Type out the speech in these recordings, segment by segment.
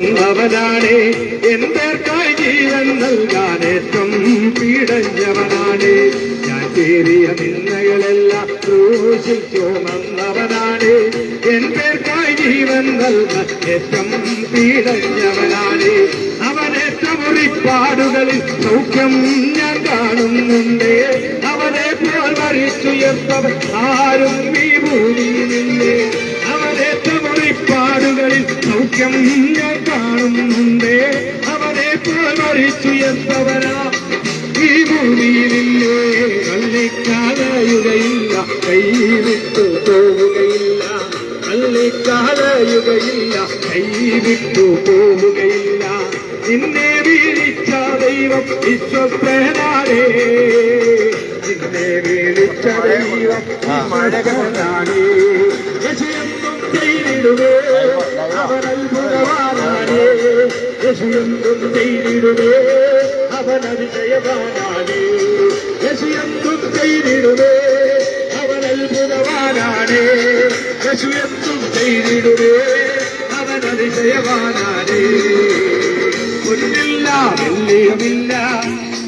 അവനാണ് എന്തേർക്കായി ജീവൻ നൽകാനേറ്റം പീഡഞ്ഞവനാണ്. ഞാൻ കേറിയ നിന്നകളെല്ലാം ക്രൂശിൽ ചുമന്നവനാണ് എന്തേർക്കായി ജീവൻ നൽകാൻ ഏറ്റവും പീഡഞ്ഞവനാണ്. അവനേറ്റ മുറിപ്പാടുകളിൽ സൗഖ്യം ഞാൻ കാണുന്നുണ്ട്. അവനെ പോൽ മരിച്ചുയർത്തവൻ ആരും ഈ ഭൂമിയിലില്ലേ അവനേറ്റ മുറിപ്പാടുകളിൽ സൗഖ്യം ഞാൻ കാണുന്നുണ്ടേ അവനെ പോൽ മരിച്ചുയർത്തവനാ ഈ ഭൂമിയിലില്ലേ കള്ളിക്കാലയുകയില്ല കൈവിട്ടു പോവുകയില്ല കള്ളിക്കാലയുകയില്ല കൈവിട്ടു പോവുകയില്ല നിന്നെ വീഴിച്ച ദൈവം വിശ്വസ്തനാണേ നിന്നെ വീഴിച്ച ദൈവം യശയെന്നും ചെയ്തിടുവേ അവൻ അത്ഭുതവാനാണേ. യശയെന്നും ചെയ്തിടുവേ അവൻ അതിശയവാനാണേ. യശയെന്നും ചെയ്തിടുവേ അവൻ അത്ഭുതവാനാണേ. യശയെന്നും ചെയ്തിടുവേ അവൻ അതിശയവാനാണേ. ഒന്നില്ല വെള്ളിയുമില്ല.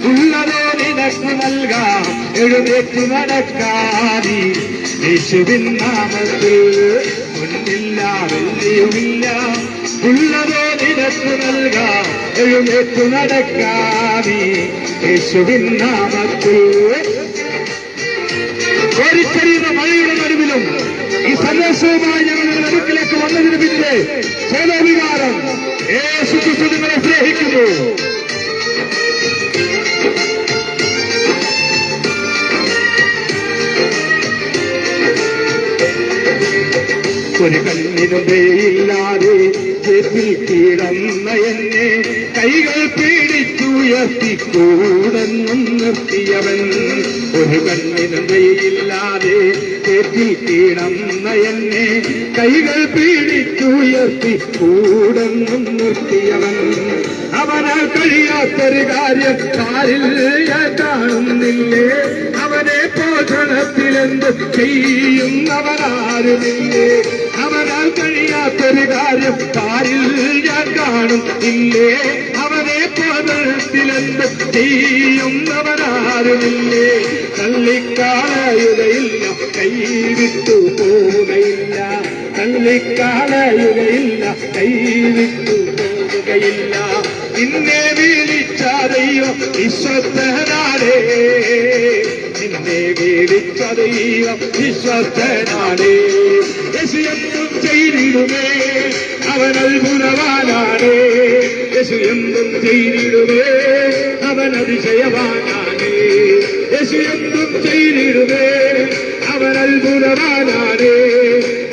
ഉള്ളതേ നിനക്ക് നൽകാം. എഴുന്നേറ്റ് നടക്കാതി. യേശുവിൻ നാമത്തിൽ വെള്ളിയുമില്ല ഉള്ളതേ നിനക്ക് നൽകാം. എഴുന്നേറ്റു നടക്കാതി യേശുവിൻ നാമത്തിൽ. കോരിച്ചെറിയുന്ന മഴയുടെ നടുവിലും ഈ സന്ദേശവുമായി ഞങ്ങൾ നിങ്ങളുടെ അടുക്കിലേക്ക് വന്നതിന് പിന്നിലെ ചേതോവികാരം യേശു നിങ്ങളെ സ്നേഹിക്കുന്നു. ഒരു ചെപ്പിൽ കിടന്ന എന്നെ. കൈകൾ പീഡിച്ചുയർത്തി കൂടെന്നും നിർത്തിയവൻ. ഒരു കണ്ണിനും പേയില്ലാതെ ചെപ്പിൽ കിടന്ന എന്നെ. കൈകൾ പീഡിച്ചുയർത്തി കൂടെന്നും നിർത്തിയവൻ. അവനാൽ കഴിയാത്തൊരു കാര്യം ഞാൻ കാണുന്നില്ലേ? അവനെ പോഷണത്തിലെന്ത് ചെയ്യുന്നവനാരുമില്ലേ? അവനാൽ കഴിയാത്തൊരു കാര്യം കാരിൽ ഞാൻ കാണും. ഇല്ലേ? അവനെ പോഷണത്തിലെന്ത് ചെയ്യുന്നവനാരുമില്ലേ തള്ളിക്കാളയുകയില്ല കൈവിട്ടു പോവുകയില്ല. തള്ളിക്കാളയുകയില്ല കൈവിട്ടു പോവുകയില്ല. നിന്നെ വിളിച്ചാതെയോ വിശ്വസ്തനാരേ നിന്നെ വിളിച്ച ദൈവം വിശ്വസ്തനാണേ യേശു എന്തും ചെയ്തിടുമേ. അവൻ അത്ഭുതവാനാണേ യേശു എന്തും ചെയ്തിടുമേ. അവൻ അതിശയവാനാണേ യേശു എന്തും ചെയ്തിടുമേ. അവൻ അത്ഭുതവാനാണേ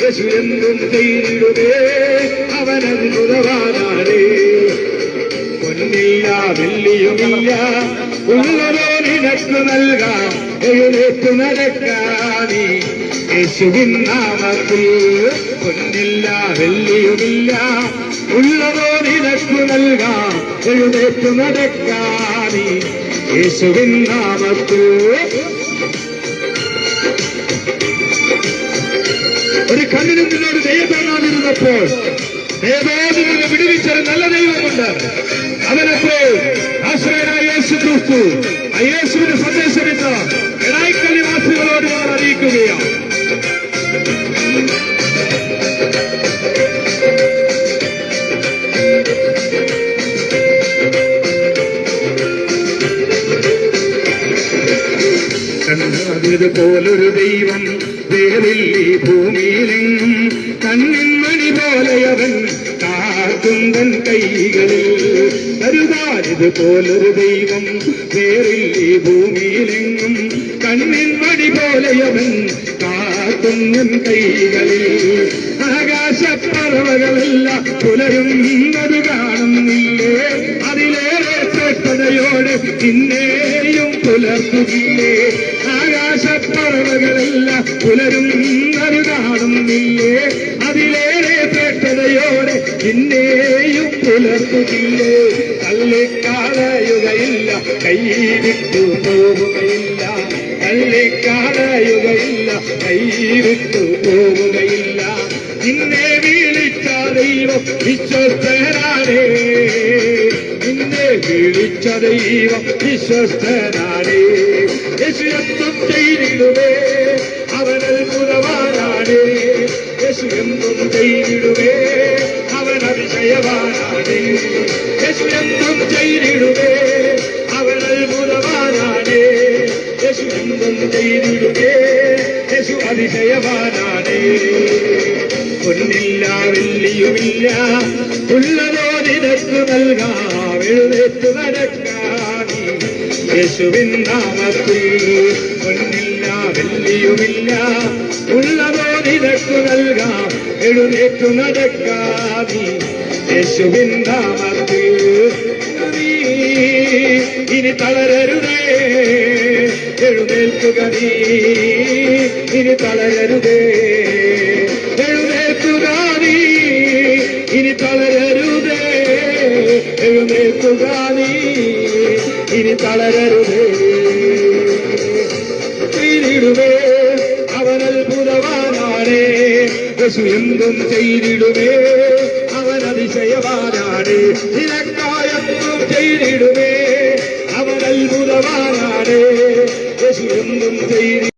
യേശു എന്തും ചെയ്തിടുമേ. അവൻ അത്ഭുതവാനാണേ പൊന്നില്ല വെള്ളിയുമില്ല. ഉള്ളതോ നിനക്ക് നൽകാം. എഴുന്നേറ്റ് നടക്കാനി യേശുവിൻ നാമത്തിൽ പൊന്നില്ല വെള്ളിയുമില്ല. ഉള്ളതോ നിനക്കു നൽകാം എഴുന്നേറ്റ് നടക്കാനി യേശുവിൻ നാമത്തിൽ. ഒരു കണ്ണിനും നിന്നോട് ദൈവത്താനാതിരുന്നപ്പോൾ ദൈവോദിനെ വിടുവിച്ചൊരു നല്ല ദൈവമുണ്ട്. അവനപ്പോൾ ആശ്രയനായ യേശു ക്രിസ്തു യേശുവിന്റെ സന്ദേശമിട്ട് എടായിക്കൽ നിവാസികളോട് ഞങ്ങൾ അറിയിക്കുകയാണ്. പോലൊരു ദൈവം വേറില്ലേ ഭൂമിയിലെങ്ങും കണ്ണിൻ മണി പോലെയവൻ കാത്തുന്തൻ കൈകളിൽ കരുതാരിതുപോലൊരു ദൈവം വേറില്ലേ ഭൂമിയിലെങ്ങും കണ്ണിൻ മണി പോലെയവൻ കാത്തുന്നൻ കൈകളിൽ. ആകാശപ്പറവകളല്ല പുലരുന്നത് കാണുന്നില്ലേ? അതിലേറെ ശ്രദ്ധയോടെ നിന്നെയും പുലർത്തുകില്ലേ? ആകാശപ്പറവകളല്ല പുലരുന്നത് കാണുന്നില്ലേ? ശ്രദ്ധയോടെ നിന്നെയും പുലർത്തുകില്ലേ? തള്ളിക്കളയുകയില്ല കൈവിട്ടു പോവുകയില്ല. കൈ കൈവിട്ടു പോവുകയില്ല. നിന്നെ വിളിച്ച ദൈവം വിശ്വസ്തനാണേ. നിന്നെ വിളിച്ച ദൈവം വിശ്വസ്തനാണേ. യേശു ചെയ്തിടുമേ ചെയ്തിടുവേ പുറവാനാണേ അത്ഭുതവാനാണ് യേശു അതിശയവാനാണ് പൊന്നില്ല വെള്ളിയുമില്ല. ഉള്ളതോ നിനക്ക് നൽകാം എഴുന്നേറ്റ് നടക്കാൻ യേശുവിൻ നാമത്തിൽ പൊന്നില്ല വെള്ളിയുമില്ല. ഉള്ളതോ നിനക്ക് നൽകാം എഴുന്നേറ്റു നടക്കാതി യേശുവിൻ നാമത്തിൽ ഇനി തളരരുതേ. എഴുന്നേൽക്കുക നീ. ഇനി തളരരുതേ. എഴുന്നേത്തുകാനി ഇനി തളരരുതേ. എഴുന്നേത്തുകാനി ഇനി തളരരുതേ. ചെയ്തിടുമേ അവൻ അത്ഭുതവാനാണേ. യേശു എന്തും ചെയ്തിടുമേ അവൻ അതിശയവാനാണേ. നിനക്കായെന്നും ചെയ്തിടുമേ അവൻ അത്ഭുതവാനാണേ. യേശു എന്തും ചെയ്തി